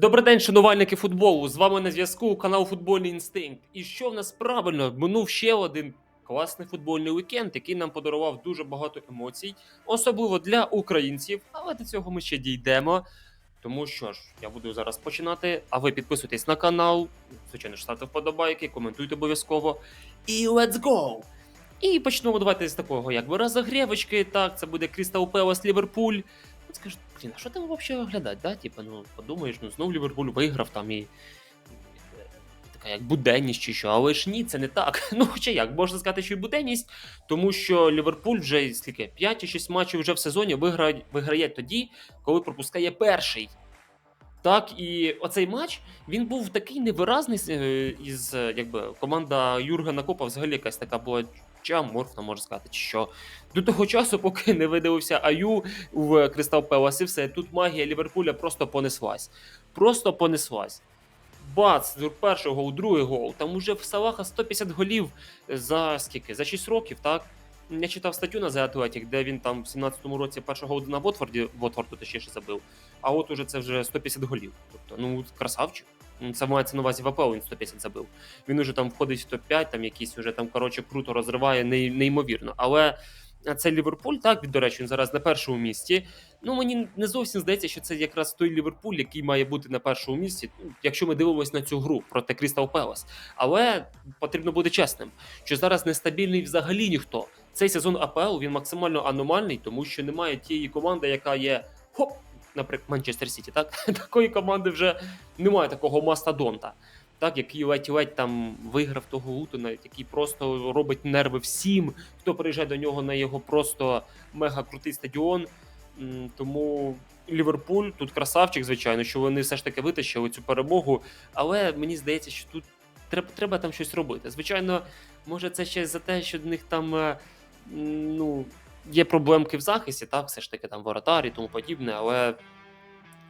Добрий день, шанувальники футболу. З вами на зв'язку канал Футбольний Інстинкт. І що в нас правильно? Минув ще один класний футбольний вікенд, який нам подарував дуже багато емоцій, особливо для українців. Але до цього ми ще дійдемо. Тому що ж, я буду зараз починати. А ви підписуйтесь на канал, звичайно ж, ставте вподобайки, коментуйте обов'язково. І let's go! І почнемо давайте з такого, якби розогрівочки. Так, це буде Крістал Пелас Ліверпуль. От скажеш, блін, а що там взагалі оглядати, да? Типа, ну подумаєш, ну знов Ліверпуль виграв там і. Така як буденність чи що, але ж ні, це не так. Ну, хоча як, можна сказати, що і буденність, тому що Ліверпуль вже скільки 5 чи 6 матчів вже в сезоні виграє, виграє тоді, коли пропускає перший. Так, і оцей матч він був такий невиразний е, із якби команда Юргена Копа взагалі якась така була чи аморфна, можна сказати, що. До того часу, поки не видивився Аю в Кристал Пелас і все, тут магія Ліверпуля просто понеслась. Просто понеслась. Бац, перший гол, другий гол. Там уже в Салаха 150 голів за скільки? За 6 років, так? Я читав статтю на The Athletic, де він там в 17-му році першого году на Вотфорді, Вотфорду точніше забив, а от уже це вже 150 голів. Тобто, ну, красавчик. Це мається на увазі в АПЛ він 150 забив. Він уже там входить в топ-5, там якийсь уже там, коротше, круто розриває, неймовірно. Але це Ліверпуль, так, до речі, він зараз на першому місці. Ну, мені не зовсім здається, що це якраз той Ліверпуль, який має бути на першому місці, ну, якщо ми дивимося на цю гру проти Крістал Пелас. Але потрібно бути чесним, що зараз нестабільний взагалі ніхто. Цей сезон АПЛ він максимально аномальний, тому що немає тієї команди, яка є хоп, наприклад, Манчестер Сіті. Так такої команди вже немає такого мастодонта. Так, який ледь-ледь там виграв того Лутона, який просто робить нерви всім, хто приїжджає до нього на його просто мега крутий стадіон. Тому Ліверпуль тут красавчик, звичайно, що вони все ж таки витащили цю перемогу. Але мені здається, що тут треба, треба там щось робити. Звичайно, може, це ще за те, що в них там е, ну, є проблемки в захисті, так, все ж таки там воротар і тому подібне, але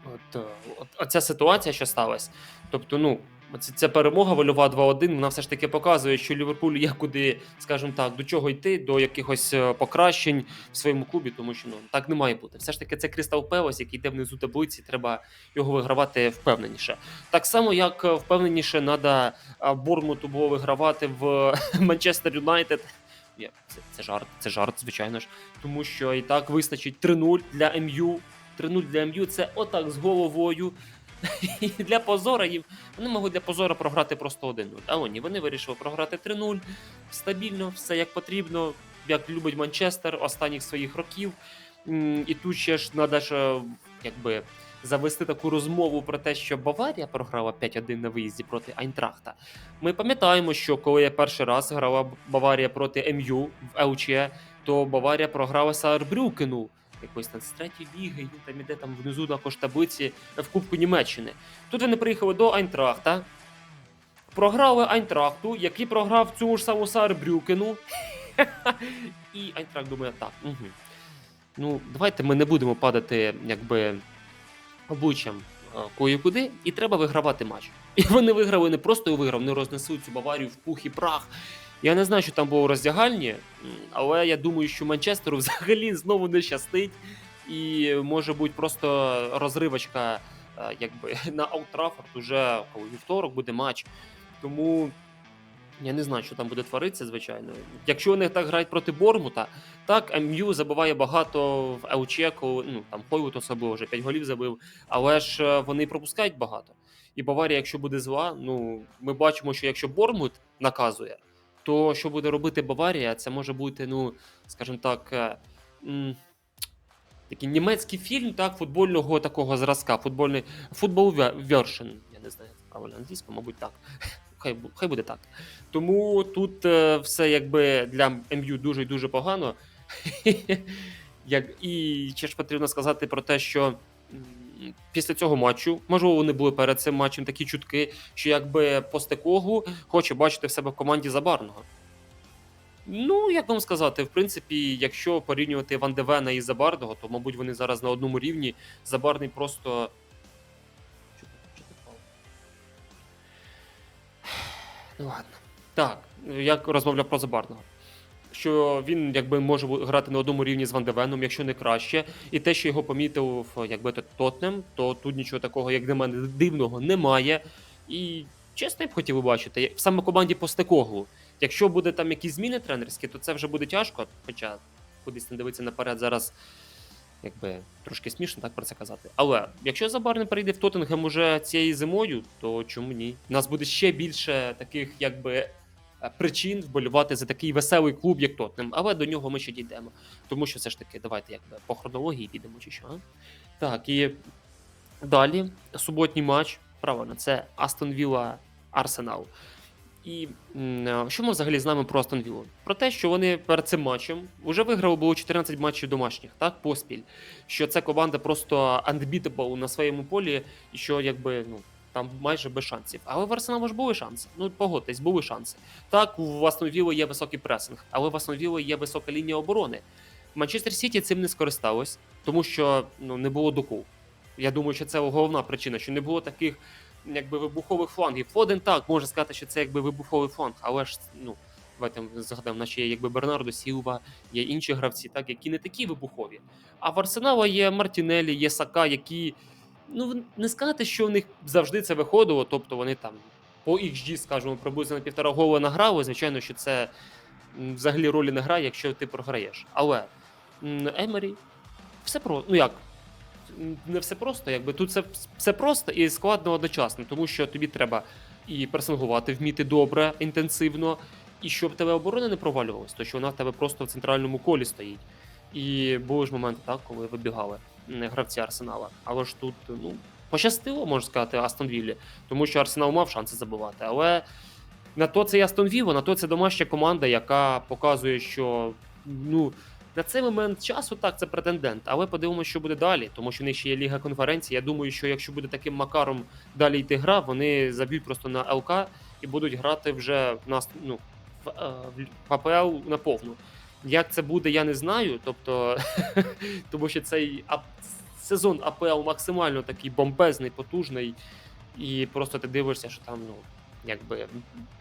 от, е, от, оця ситуація, що сталася, тобто, ну. Оце- Ця перемога вольова 2-1, вона все ж таки показує, що Ліверпуль є куди, скажімо так, до чого йти, до якихось е, покращень в своєму клубі, тому що ну так не має бути. Все ж таки, це Крістал Пелос, який йде внизу таблиці, треба його вигравати впевненіше. Так само, як е, впевненіше треба Бормуту було вигравати в Манчестер Юнайтед. Ні, Це, жарт, це жарт, звичайно ж. Тому що і так вистачить 3-0 для МЮ. 3-0 для МЮ це отак з головою. І для позора їм вони могли для позора програти просто 1-0. А ні, вони вирішили програти 3-0 стабільно, все як потрібно, як любить Манчестер останніх своїх років. І тут ще ж треба ж якби завести таку розмову про те, що Баварія програла 5-1 на виїзді проти Айнтрахта. Ми пам'ятаємо, що коли я перший раз грала Баварія проти МЮ в ЛЧ, то Баварія програла Саарбрюкену. Якось там з третьої ліги, він там іде там внизу також таблиці в Кубку Німеччини. Тут вони приїхали до Айнтрахта, програли Айнтрахту, який програв цю ж саму Саарбрюкену. І Айнтрахт думає, так. Угу. Ну, давайте ми не будемо падати, якби обличчям е, кое-куди, і треба вигравати матч. І вони виграли не просто виграв, вони рознесли цю Баварію в пух і прах. Я не знаю, що там було роздягальні, але я думаю, що Манчестеру взагалі знову не щастить. І може бути просто розривочка е, якби, на Аутрафорд уже коли вівторок буде матч. Тому я не знаю, що там буде творитися, звичайно. Якщо вони так грають проти Бормута, так, МЮ забиває багато в ЛЧ, коли ну там Хойвуд особливо вже 5 голів забив, але ж е, вони пропускають багато. І Баварія, якщо буде зла, ну ми бачимо, що якщо Бормут наказує, то що буде робити Баварія, це може бути, ну, скажімо так, е, такий німецький фільм, так, футбольного такого зразка, футбольний футбол вершин. Я не знаю, правильно англійською, мабуть, так. Хай, хай буде так. Тому тут е, все якби для МЮ дуже і дуже погано. Як, і ще ж потрібно сказати про те, що після цього матчу, можливо, вони були перед цим матчем такі чутки, що якби Постекогу хоче бачити в себе в команді Забарного. Ну, як вам сказати, в принципі, якщо порівнювати Ван де Вена і Забарного, то, мабуть, вони зараз на одному рівні. Забарний просто. Ну ладно. Так, як розмовляв про Забарного. що він якби може грати на одному рівні з Ван де якщо не краще. І те, що його помітив якби то Тотнем, то тут нічого такого, як для мене, дивного немає. І чесно, я б хотів бачити, саме команді Постекоглу. Якщо буде там якісь зміни тренерські, то це вже буде тяжко. Хоча кудись не дивитися наперед зараз. Якби трошки смішно так про це казати. Але якщо Забар не перейде в Тоттенгем уже цією зимою, то чому ні? У нас буде ще більше таких, якби. е, Причин вболівати за такий веселий клуб, як Тотнем, але до нього ми ще дійдемо. Тому що все ж таки, давайте якби по хронології підемо чи що. а? Так, і далі суботній матч. Правильно, це Астон Вілла Арсенал. І е, що ми взагалі знаємо про Астон Віллу? Про те, що вони перед цим матчем вже виграли було 14 матчів домашніх, так, поспіль. Що це команда просто unbeatable на своєму полі, і що якби ну. Там майже без шансів. Але в Арсенала ж були шанси. Ну, погодьтесь, були шанси. Так, у Астон Вілли є високий пресинг, але в Астон Вілли є висока лінія оборони. Манчестер Сіті цим не скористалось, тому що ну, не було доку. Я думаю, що це головна причина, що не було таких якби вибухових флангів. Фоден так, можна сказати, що це якби вибуховий фланг, але ж ну. Давайте згадаємо, наші є якби Бернардо Сілва, є інші гравці, так, які не такі вибухові. А в Арсенала є Мартінелі, є Сака, які. Ну, не сказати, що в них завжди це виходило, тобто вони там по XG, скажімо, приблизно на півтора гола награли. Звичайно, що це взагалі ролі не грає, якщо ти програєш. Але Емері все про. Ну як? Не все просто, якби тут це все просто і складно одночасно, тому що тобі треба і пресингувати, вміти добре, інтенсивно, і щоб тебе оборона не провалювалась, то що вона в тебе просто в центральному колі стоїть. І були ж моменти, так, коли вибігали гравці Арсенала. Але ж тут, ну, пощастило, можна сказати, Астон Віллі, тому що Арсенал мав шанси забивати. Але на то це і Астон Вілла, на то це домашня команда, яка показує, що ну. На цей момент часу так це претендент, але подивимося, що буде далі, тому що в них ще є Ліга конференції. Я думаю, що якщо буде таким макаром далі йти гра, вони заб'ють просто на ЛК і будуть грати вже в нас ну, в, е, в АПЛ наповну. Як це буде, я не знаю. Тобто, тому що цей сезон АПЛ максимально такий бомбезний, потужний, і просто ти дивишся, що там ну якби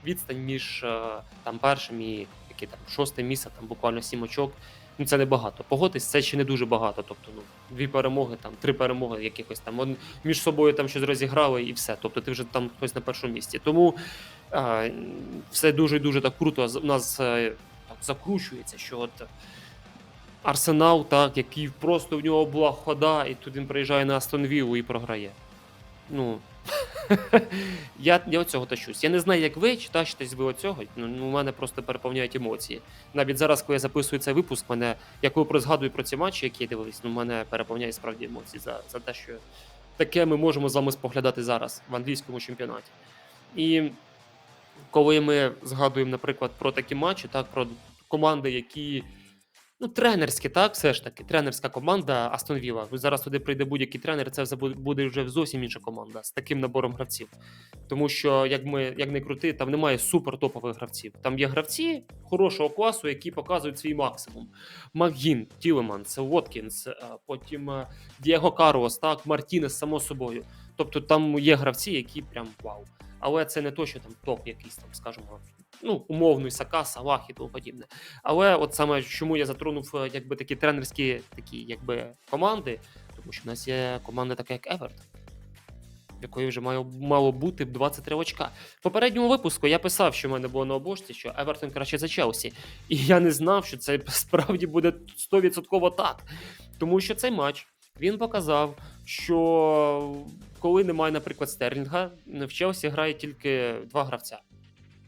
відстань між е, там першим і які там шосте місце, там буквально сім очок. Ну це не багато. Погодьтесь, це ще не дуже багато. Тобто, ну дві перемоги, там три перемоги, якихось там од- між собою там щось розіграли і все. Тобто ти вже там хтось на першому місці. Тому е, все дуже дуже так круто. У нас е, так закручується, що от Арсенал, так, який просто в нього була хода, і тут він приїжджає на Астон Віллу і програє. Ну. я, я оцього тащусь. Я не знаю, як ви, чи тащитесь ви оцього. Ну, ну, у мене просто переповняють емоції. Навіть зараз, коли я записую цей випуск, мене, я коли згадую про ці матчі, які я дивився, ну, мене переповняє справді емоції за, за те, що таке ми можемо з вами споглядати зараз в англійському чемпіонаті. І коли ми згадуємо, наприклад, про такі матчі, так, про команди, які. Ну, тренерські, так, все ж таки, тренерська команда Астон Вілла. Зараз туди прийде будь-який тренер, це буде- вже зовсім інша команда з таким набором гравців. Тому що, як ми як не крути, там немає супер топових гравців. Там є гравці хорошого класу, які показують свій максимум. Макгін, Тілеманс, Воткінс, е, потім е, Дієго Карлос, так, Мартінес, само собою. Тобто там є гравці, які прям вау. Але це не то, що там топ якийсь там, скажімо, ну, умовний Сака, Салах і тому подібне. Але от саме чому я затронув е, якби такі тренерські такі, якби команди, тому що в нас є команда така, як Евертон. в Якої вже мало, мало бути 23 очка. В попередньому випуску я писав, що в мене було на обошці, що Евертон краще за Челсі. І я не знав, що це справді буде 100% так. Тому що цей матч він показав, що коли немає, наприклад, Стерлінга, в Челсі грає тільки два гравця.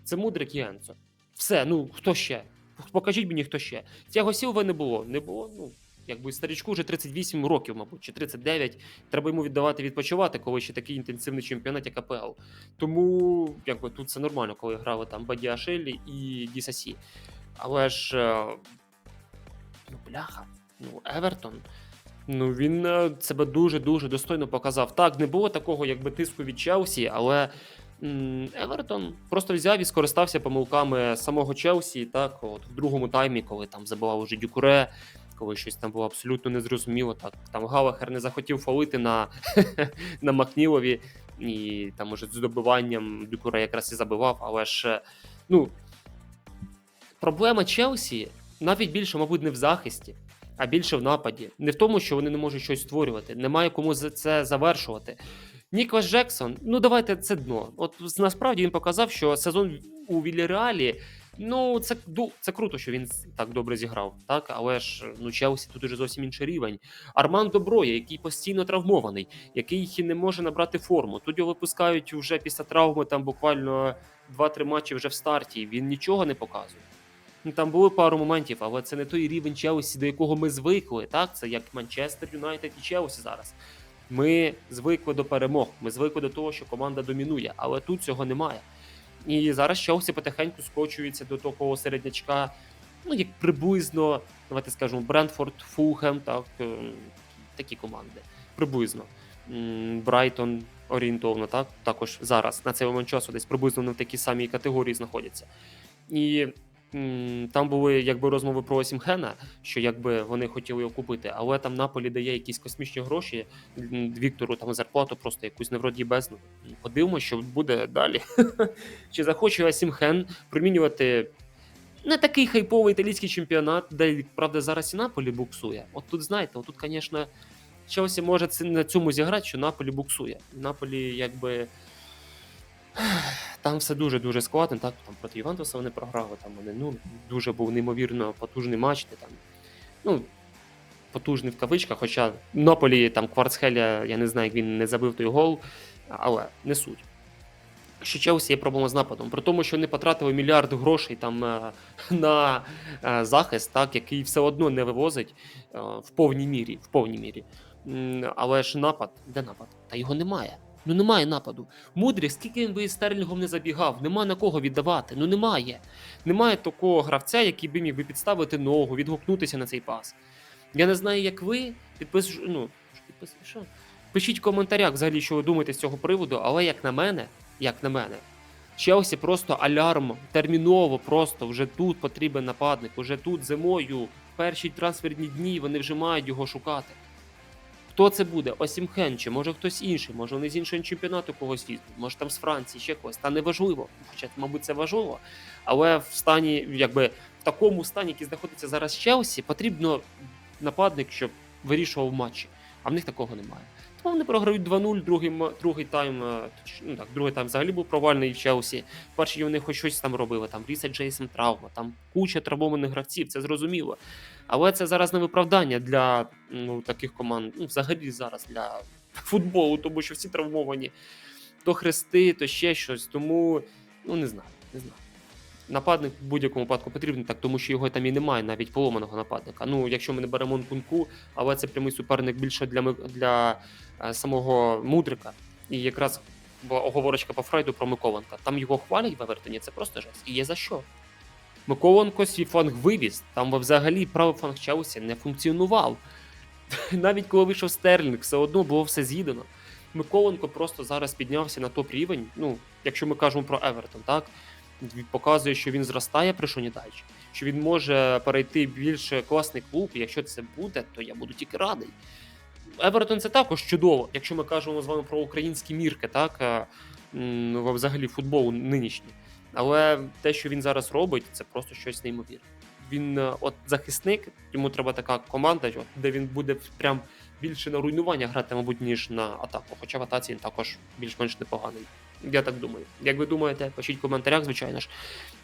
Це Мудрик Енцо. Все, ну хто ще? Покажіть мені, хто ще. Тяго Сілва не було. Не було, ну. Якби старічку вже 38 років, мабуть, чи 39. Треба йому віддавати відпочивати, коли ще такий інтенсивний чемпіонат, як АПЛ. Тому якби тут це нормально, коли грали там Бадіашелі і Дісасі. Але ж е, ну, бляха, ну, Евертон. Ну, він е, себе дуже-дуже достойно показав. Так, не було такого, якби тиску від Челсі, але Евертон просто взяв і скористався помилками самого Челсі. Так, от в другому таймі, коли там забивав уже Дюкуре, коли щось там було абсолютно незрозуміло. Так, там Галахер не захотів фалити на, на Макнілові, і там уже з добиванням Дюкуре якраз і забивав, але ж е, ну. Проблема Челсі навіть більше, мабуть, не в захисті, а більше в нападі. Не в тому, що вони не можуть щось створювати, немає кому це завершувати. Ніквас Джексон, ну давайте це дно. От насправді він показав, що сезон у Вільяреалі, ну це ду- це круто, що він так добре зіграв, так але ж ну Челсі тут уже зовсім інший рівень. Арман Доброя, який постійно травмований, який не може набрати форму. Тут його випускають вже після травми, там буквально 2-3 матчі вже в старті. Він нічого не показує. Ну, Там були пару моментів, але це не той рівень Челсі, до якого ми звикли. Так, це як Манчестер Юнайтед і Челсі зараз. Ми звикли до перемог, ми звикли до того, що команда домінує, але тут цього немає. І зараз Челсі потихеньку скочується до такого середнячка, ну як приблизно, давайте скажемо, Брентфорд, Фулхем, так е, такі команди. Приблизно. Брайтон орієнтовно, так також зараз на цей момент часу десь приблизно в такій самій категорії знаходяться. І там були якби розмови про Осімхена, що якби вони хотіли його купити, але там Наполі дає якісь космічні гроші Віктору там зарплату, просто якусь невроді бездну. Подивимося, що буде далі. Чи захоче Осімхен примінювати не такий хайповий італійський чемпіонат, де правда зараз і Наполі буксує. От тут знаєте, от тут, звісно, Челсі може на цьому зіграти, що Наполі буксує. Наполі, якби. Там все дуже дуже складно. Так там проти Ювентуса вони програли. Там вони ну дуже був неймовірно потужний матч. Де, там, ну, потужний в кавичках, хоча Наполі там Кварцхеля, я не знаю, як він не забив той гол, але не суть. Що Челсі є проблема з нападом, при тому, що вони потратили мільярд грошей там е, на е, захист, так, який все одно не вивозить е, в повній мірі. В повній мірі. Але ж напад, де напад? Та його немає. Ну немає нападу. Мудрик, скільки він би із Стерлінгом не забігав, нема на кого віддавати. Ну немає. Немає такого гравця, який би міг би підставити ногу, відгукнутися на цей пас. Я не знаю, як ви. Підпис... Ну, підпис... що? Пишіть в коментарях взагалі, що ви думаєте з цього приводу, але як на мене, як на мене, Челсі просто алярм, терміново, просто вже тут потрібен нападник, уже тут зимою, перші трансферні дні вони вже мають його шукати. Хто це буде? Осімхен, чи може хтось інший, може вони з іншого чемпіонату когось візьмуть, може там з Франції, ще когось. Та не важливо. Хоча, мабуть, це важливо. Але в стані, якби в такому стані, який знаходиться зараз Челсі, потрібно нападник, щоб вирішував матчі. А в них такого немає. Тому вони програють 2-0, другий, другий тайм, е, ну так, другий тайм взагалі був провальний в Челсі. Перші вони хоч щось там робили, там Ріса Джейсон травма, там куча травмованих гравців, це зрозуміло. Але це зараз не виправдання для ну, таких команд, ну, взагалі зараз для футболу, тому що всі травмовані. То хрести, то ще щось. Тому, ну не знаю, не знаю. Нападник в будь-якому випадку потрібен, так тому що його там і немає, навіть поломаного нападника. Ну, якщо ми не беремо Нкунку, але це прямий суперник більше для, для е, самого Мудрика. І якраз була оговорочка по Фрейду про Миколенка. Там його хвалять в Евертоні, це просто жесть. І є за що. Миколенко свій фланг вивіз, там взагалі правий фланг Челсі не функціонував. Навіть коли вийшов Стерлінг, все одно було все з'їдено. Миколенко просто зараз піднявся на топ рівень. Ну, якщо ми кажемо про Евертон, так показує, що він зростає при Шонідайчі, що він може перейти більш класний клуб. І якщо це буде, то я буду тільки радий. Евертон це також чудово, якщо ми кажемо з вами про українські мірки, так е, взагалі футболу нинішній. Але те, що він зараз робить, це просто щось неймовірне. Він е, от захисник, йому треба така команда, де він буде прям більше на руйнування грати, мабуть, ніж на атаку. Хоча в атаці він також більш-менш непоганий. Я так думаю. Як ви думаєте, пишіть в коментарях, звичайно ж.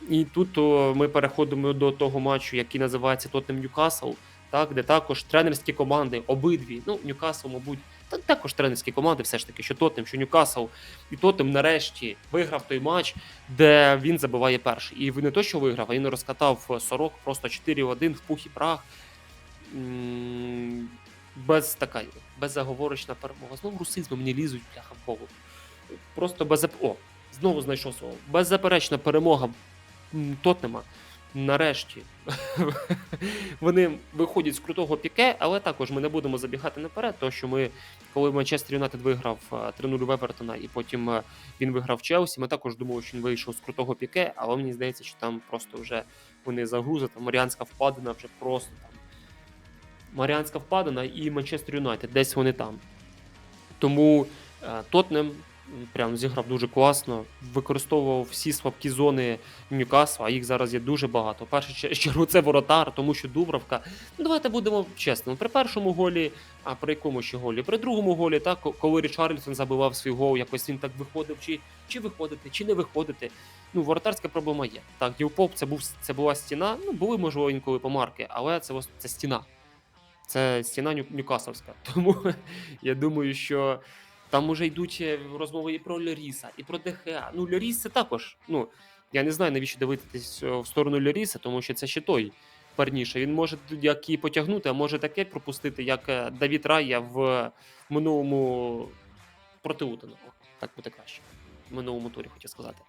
І тут о, ми переходимо до того матчу, який називається Тотнем Ньюкасл, так, де також тренерські команди, обидві. Ну, Ньюкасл, мабуть, та також тренерські команди, все ж таки, що Тотнем, що Ньюкасл. І Тотнем нарешті виграв той матч, де він забиває перший. І він не то, що виграв, а він розкатав сорок просто 4-1 в пух і прах. Без така, беззаговорочна перемога. Знову русизми мені лізуть бляха в голову. Просто без О, знову знайшов слово. Беззаперечна перемога Тотнема. Нарешті вони виходять з крутого піке, але також ми не будемо забігати наперед, тому що ми, коли Манчестер Юнайтед виграв е, 3-0 в Евертона, і потім е, він виграв Челсі, ми також думали, що він вийшов з крутого піке, але мені здається, що там просто вже вони загрузили, там Маріанська впадина вже просто там. Маріанська впадина і Манчестер Юнайтед, десь вони там. Тому е, Тотнем Прям зіграв дуже класно. Використовував всі слабкі зони Ньюкасла, а їх зараз є дуже багато. В першу чергу це воротар, тому що Дубравка. Ну, давайте будемо чесними. При першому голі, а при якому ще голі? При другому голі, так, коли Річарльсон забивав свій гол, якось він так виходив, чи, чи виходити, чи не виходити. Ну, воротарська проблема є. Так, Дівпоп це був це була стіна. Ну, були, можливо, інколи помарки, але це, це стіна. Це стіна Ню-. Тому я думаю, що там уже йдуть е, розмови і про Льоріса, і про ДХА. Ну, Льоріс це також. Ну, я не знаю, навіщо дивитись е, в сторону Льоріса, тому що це ще той парніше. Він може як і потягнути, а може таке пропустити, як е, Давід Рая в минулому проти Утеного. Так буде краще. В минулому турі хотів сказати.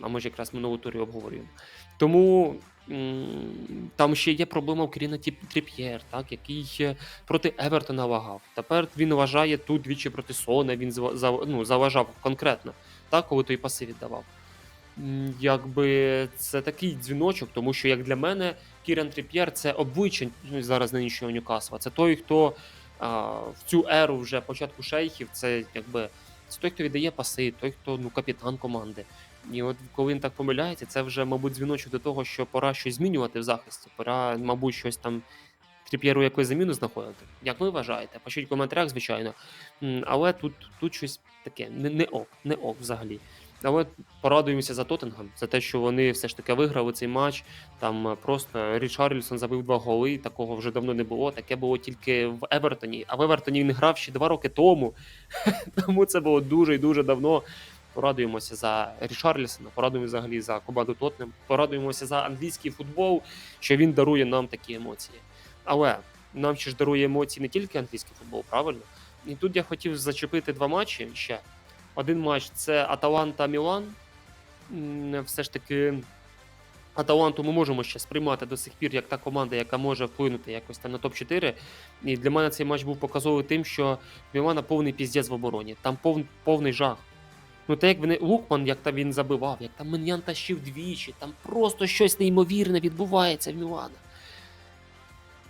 А може якраз минулому турі обговорюємо. Тому там ще є проблема у Керіна Тіп- Тріп'єр, так, який е, проти Евертона вагав. Тепер він вважає тут двічі проти Сона, він ну, заважав конкретно, так, коли той паси віддавав. Якби це такий дзвіночок, тому що, як для мене, Кіран Тріп'єр це обличчя ну, зараз нинішнього Ньюкасла. Це той, хто а, в цю еру вже початку шейхів, це якби це той, хто віддає паси, той, хто ну, капітан команди. І от коли він так помиляється, це вже, мабуть, дзвіночок до того, що пора щось змінювати в захисті. Пора, мабуть, щось там Тріп'єру якусь заміну знаходити. Як ви вважаєте? Пишіть в коментарях, звичайно. Але тут, тут щось таке, не, не ок, не ок взагалі. Але порадуємося за Тоттенгем, за те, що вони все ж таки виграли цей матч. Там е, просто Річарльсон забив два голи, такого вже давно не було. Таке було тільки в Евертоні. А в Евертоні він грав ще два роки тому. Тому це було дуже і дуже давно. Порадуємося за Річарльсона, порадуємося взагалі за команду Тотнем, порадуємося за англійський футбол, що він дарує нам такі емоції. Але нам ще ж дарує емоції не тільки англійський футбол, правильно? І тут я хотів зачепити два матчі ще. Один матч це Аталанта Мілан. Все ж таки, Аталанту ми можемо ще сприймати до сих пір як та команда, яка може вплинути якось там на топ-4. І для мене цей матч був показовий тим, що Мілана повний піздець в обороні. Там пов, повний жах. Ну, те, як вони Лукман, як там він забивав, як там Менян тащив двічі, там просто щось неймовірне відбувається в Мілана.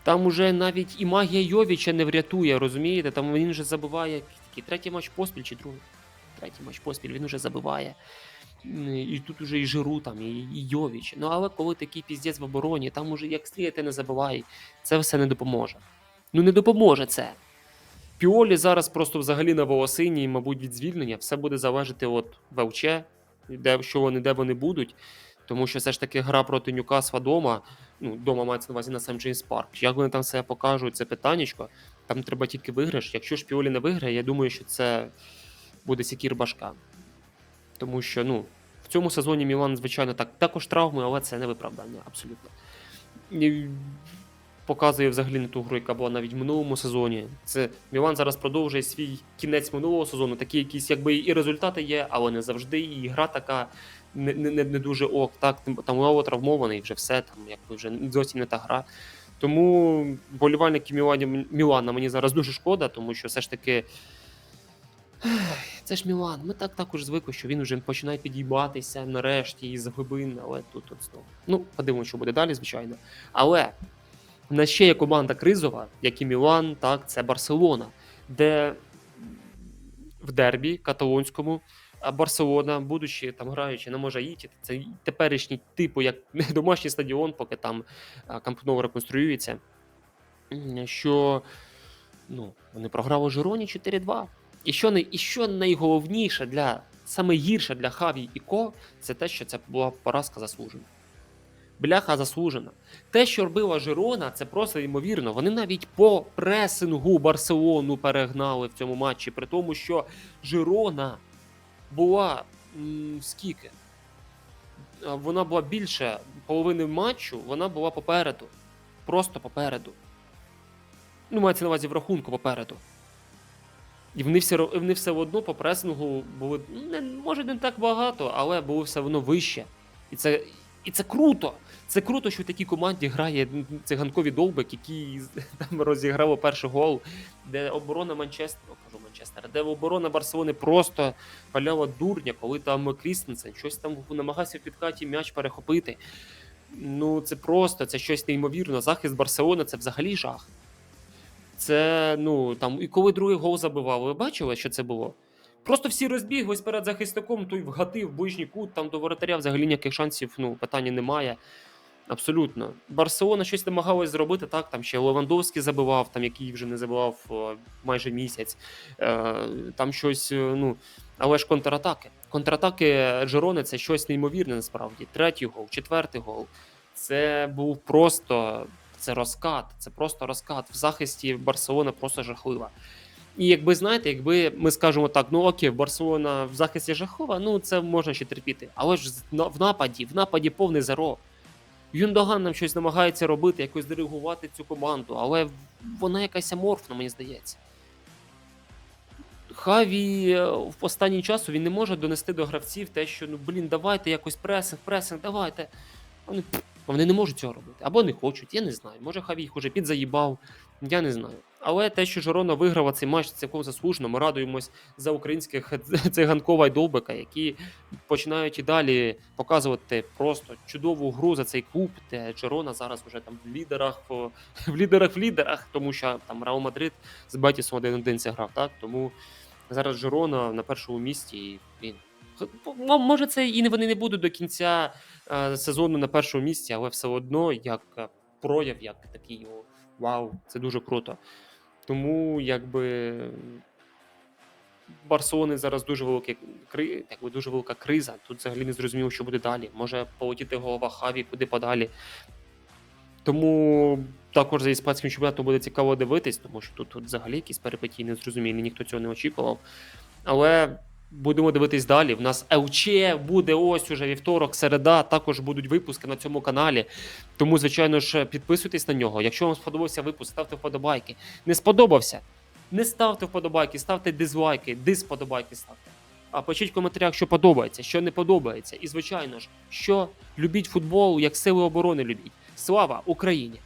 Там уже навіть і магія Йовіча не врятує, розумієте? Там він вже забиває який, третій матч поспіль чи другий? Третій матч поспіль, він вже забиває. І тут уже і Жиру, там, і, і Йовіч. Ну але коли такий піздець в обороні, там уже як стріляти не забивай, це все не допоможе. Ну не допоможе це. Піолі зараз просто взагалі на волосині, і, мабуть, від звільнення все буде залежати від ВЛЧ, де, що вони, де вони будуть. Тому що все ж таки гра проти Ньюкасла дома, ну, дома мається на увазі на сам Джеймс Парк. Як вони там себе покажуть, це питаннячко. Там треба тільки виграш. Якщо ж Піолі не виграє, я думаю, що це буде Сікір Башка. Тому що, ну, в цьому сезоні Мілан, звичайно, так, також травми, але це не виправдання, абсолютно. І показує взагалі не ту гру, яка була навіть в минулому сезоні. Це Мілан зараз продовжує свій кінець минулого сезону. Такі якісь, якби і результати є, але не завжди. І гра така не, не, не- дуже ок. Так, там Лео травмований, вже все, там якби вже зовсім не та гра. Тому болівальники Мілані, Мілана мені зараз дуже шкода, тому що все ж таки. Це ж Мілан. Ми так також звикли, що він вже починає підійматися нарешті із глибин, але тут от знову. Ну, подивимося, що буде далі, звичайно. Але в нас ще є команда кризова, як і Мілан, так, це Барселона, де в дербі каталонському а Барселона, будучи там граючи на Можаїті, це теперішній типу, як домашній стадіон, поки там а, реконструюється. Що ну, вони програли Жироні 4-2. І що, най- і що найголовніше для саме гірше для Хаві і Ко, це те, що це була поразка заслужена. Бляха заслужена. Те, що робила Жирона, це просто ймовірно. Вони навіть по пресингу Барселону перегнали в цьому матчі, при тому, що Жирона була м, скільки? Вона була більше половини матчу, вона була попереду. Просто попереду. Ну, мається на увазі в рахунку попереду. І вони все, вони все одно по пресингу були, ну, не, може, не так багато, але було все одно вище. І це, і це круто. Це круто, що в такій команді грає циганкові довбик, який там розіграв перший гол, де оборона Манчестера, кажу Манчестера, де оборона Барселони просто паляла дурня, коли там Крістенсен щось там намагався в підкаті м'яч перехопити. Ну, це просто, це щось неймовірне. Захист Барселони це взагалі жах. Це, ну, там, і коли другий гол забивав, ви бачили, що це було? Просто всі розбіглись перед захисником, той вгатив ближній кут, там до воротаря взагалі ніяких шансів, ну, питання немає. Абсолютно. Барселона щось намагалась зробити, так, там ще Левандовський забивав, там який вже не забивав майже місяць. Е, там щось, е, ну, але ж контратаки. Контратаки Джерони це щось неймовірне насправді. Третій гол, четвертий гол. Це був просто це розкат, це просто розкат. В захисті Барселона просто жахлива. І якби знаєте, якби ми скажемо так, ну окей, Барселона в захисті жахлива, ну це можна ще терпіти. Але ж в нападі, в нападі повний зеро. Юндоган нам щось намагається робити, якось диригувати цю команду, але вона якась аморфна, мені здається. Хаві е, в останній часу він не може донести до гравців те, що ну блін, давайте якось пресинг, пресинг, давайте. Вони, вони не можуть цього робити. Або не хочуть, я не знаю. Може, Хаві їх уже підзаїбав, я не знаю. Але те, що Жирона виграла цей матч, цілком заслужено. Ми радуємось за українських циганкова й Довбика, які починають і далі показувати просто чудову гру за цей клуб, де Джерона зараз вже там в лідерах, в, лідерах в лідерах, тому що там Реал Мадрид з Бетісом 1-1 зіграв, так? Тому зараз Джерона на першому місці, і він. Може, це і вони не будуть до кінця е, сезону на першому місці, але все одно як е, прояв, як такий о, вау, це дуже круто. Тому якби Барселони зараз дуже великий кри- якби дуже велика криза. Тут взагалі не зрозуміло, що буде далі. Може полетіти голова Хаві куди подалі. Тому також за іспанським чемпіонатом буде цікаво дивитись, тому що тут, тут взагалі якісь перипетії незрозумілі, ніхто цього не очікував. Але будемо дивитись далі. В нас ЛЧ буде ось уже вівторок, середа. Також будуть випуски на цьому каналі. Тому, звичайно ж, підписуйтесь на нього. Якщо вам сподобався випуск, ставте вподобайки. Не сподобався? Не ставте вподобайки, ставте дизлайки, дисподобайки ставте. А пишіть в коментарях, що подобається, що не подобається. І, звичайно ж, що любіть футбол, як сили оборони любіть. Слава Україні!